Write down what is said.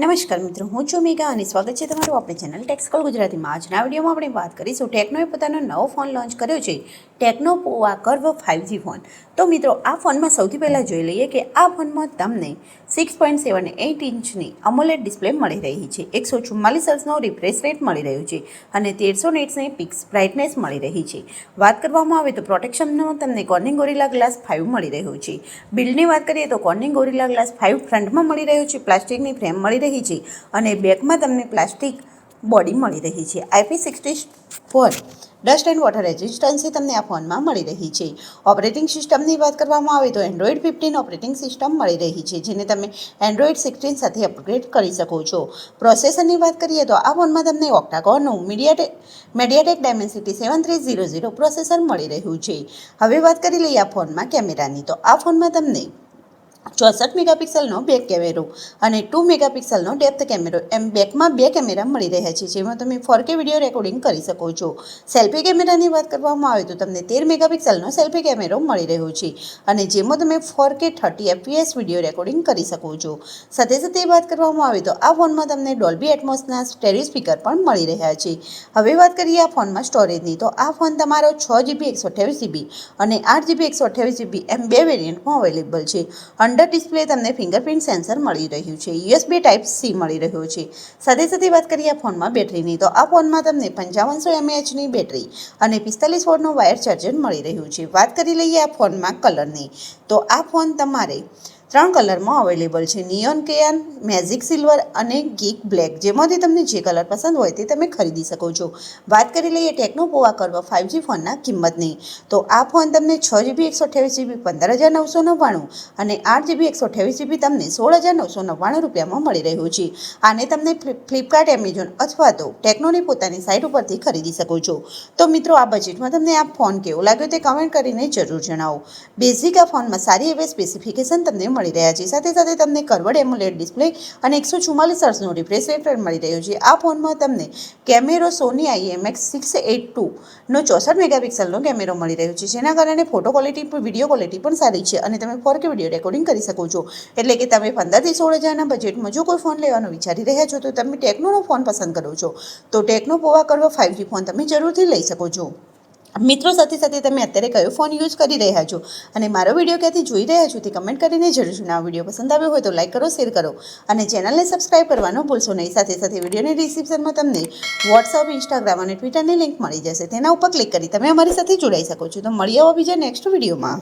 નમસ્કાર મિત્રો, હું છું મેગા અને સ્વાગત છે તમારું આપણી ચેનલ ટેક્સકોલ ગુજરાતીમાં. આજના વિડીયોમાં આપણે વાત કરીશું ટેકનોએ પોતાનો નવો ફોન લોન્ચ કર્યો છે, Tecno Pova Curve five G phone. તો મિત્રો, આ ફોનમાં સૌથી પહેલાં જોઈ લઈએ કે આ ફોનમાં તમને સિક્સ પોઈન્ટ સેવન એઇટ ઇંચની અમોલેડ ડિસ્પ્લે મળી રહી છે. એકસો ચુમ્માલીસ હર્ટ્ઝનો રિફ્રેશ રેટ મળી રહ્યો છે અને તેરસો નેટ્સની પિક્સ બ્રાઇટનેસ મળી રહી છે. વાત કરવામાં આવે તો પ્રોટેક્શનનો તમને કોર્નિંગ ગોરિલા ગ્લાસ ફાઇવ મળી રહ્યો છે. બિલ્ડની વાત કરીએ તો કોર્નિંગ ગોરિલા ગ્લાસ ફાઇવ ફ્રન્ટમાં મળી રહ્યો છે. પ્લાસ્ટિકની ફ્રેમ મળી રહી છે અને બેકમાં તમને પ્લાસ્ટિક બોડી મળી રહી છે. IP sixty four dust and water રેઝિસ્ટન્સી તમને આ ફોનમાં મળી રહી છે. ઓપરેટિંગ સિસ્ટમની વાત કરવામાં આવે તો એન્ડ્રોઈડ ફિફ્ટીન ઓપરેટિંગ સિસ્ટમ મળી રહી છે, જેને તમે એન્ડ્રોઈડ સિક્સટીન સાથે અપગ્રેડ કરી શકો છો. પ્રોસેસરની વાત કરીએ તો આ ફોનમાં તમને ઓક્ટાકોરનું MediaTek MediaTek Dimensity seven three zero zero processor મળી રહ્યું છે. હવે વાત કરી લઈએ આ ફોનમાં કેમેરાની. તો આ ફોનમાં તમને ચોસઠ મેગાપિક્સલનો બેક કેમેરો અને ટુ મેગાપિક્સલનો ડેપ્થ કેમેરો એમ બેકમાં બે કેમેરા મળી રહ્યા છે, જેમાં તમે ફોર કે વીડિયો રેકોર્ડિંગ કરી શકો છો. સેલ્ફી કેમેરાની વાત કરવામાં આવે તો તમને તેર મેગાપિક્સલનો સેલ્ફી કેમેરો મળી રહ્યો છે અને જેમાં તમે ફોર કે થર્ટી એફપીએસ વીડિયો રેકોર્ડિંગ કરી શકો છો. સાથે સાથે વાત કરવામાં આવે તો આ ફોનમાં તમને ડોલ્બી એટમોસના સ્ટેરિયો સ્પીકર પણ મળી રહ્યા છે. હવે વાત કરીએ આ ફોનમાં સ્ટોરેજની તો આ ફોન તમારો છ જીબી એકસો અઠ્યાવીસ જીબી અને આઠ જીબી એકસો અઠ્યાવીસ જીબી એમ બે વેરિયન્ટમાં અવેલેબલ છે. અંડર ડિસ્પ્લે તમને ફિંગરપ્રિન્ટ સેન્સર મળી રહ્યું છે યુએસબી ટાઈપ સી મળી રહ્યો છે. સાથે સાથે વાત કરીએ આ ફોનમાં બેટરીની, તો આ ફોનમાં તમને પંચાવનસો એમએએચની બેટરી અને પિસ્તાલીસ વોટનો વાયર ચાર્જર મળી રહ્યું છે. વાત કરી લઈએ આ ફોનમાં કલરની તો આ ફોન તમારે ત્રણ કલરમાં અવેલેબલ છે. નિયોન કેયન મેજિક સિલ્વર અને ગીક બ્લેક જેમાંથી તમને જે કલર પસંદ હોય તે તમે ખરીદી શકો છો. વાત કરી લઈએ ટેકનો પોવા કરવા ફાઇવજી ફોનના કિંમતની. તો આ ફોન તમને છ જીબી એકસો અઠ્યાવીસ જીબી પંદર હજાર નવસો નવ્વાણું અને આઠ જીબી એકસો અઠ્યાવીસ જીબી તમને સોળ હજાર નવસો નવ્વાણું રૂપિયામાં મળી રહ્યું છે. આને તમને ફ્લિપકાર્ટ એમેઝોન અથવા તો ટેકનોની પોતાની સાઇટ ઉપરથી ખરીદી શકો છો. તો મિત્રો, આ બજેટમાં તમને આ ફોન કેવો લાગ્યો તે કમેન્ટ કરીને જરૂર જણાવો. બેઝિક આ ફોનમાં સારી એવી સ્પેસિફિકેશન તમને મળી રહ્યા છે. સાથે સાથે તમને કરવડ એમ્યુલેટ ડિસ્પ્લે અને એકસો ચુમ્માલીસ હર્સનો રિફ્રેશ રેટ મળી રહ્યો છે. આ ફોનમાં તમને કેમેરો સોની આઈએમએક્સ સિક્સ એટ ટુનો ચોસઠ મેગાપિક્સલનો કેમેરો મળી રહ્યો છે. જેના કારણે ફોટો ક્વોલિટી પણ, વીડિયો ક્વોલિટી પણ સારી છે અને તમે ફોર કે વીડિયો રેકોર્ડિંગ કરી શકો છો. એટલે કે તમે પંદરથી સોળ હજારના બજેટમાં જો કોઈ ફોન લેવાનો વિચારી રહ્યા છો, તો તમે ટેકનોનો ફોન પસંદ કરો છો. તો ટેકનો પોવા કરવો ફાઇવજી ફોન તમે જરૂરથી લઈ શકો છો. મિત્રો, સાથે સાથે તમે અત્યારે કયો ફોન યુઝ કરી રહ્યા છો? અને મારો વીડિયો ક્યાંથી જોઈ રહ્યા છો તે કમેન્ટ કરીને જરૂર જણાવો. વીડિયો પસંદ આવ્યો હોય તો લાઈક કરો શેર કરો અને ચેનલને સબસ્ક્રાઈબ કરવાનો ભૂલશો નહીં. સાથે સાથે વિડીયોની ડિસ્ક્રિપ્શનમાં તમને વોટ્સઅપ ઇન્સ્ટાગ્રામ અને ટ્વિટરની લિંક મળી જશે. તેના ઉપર ક્લિક કરી તમે અમારી સાથે જોડાઈ શકો છો. તો મળી આવો બીજા નેક્સ્ટ વિડીયોમાં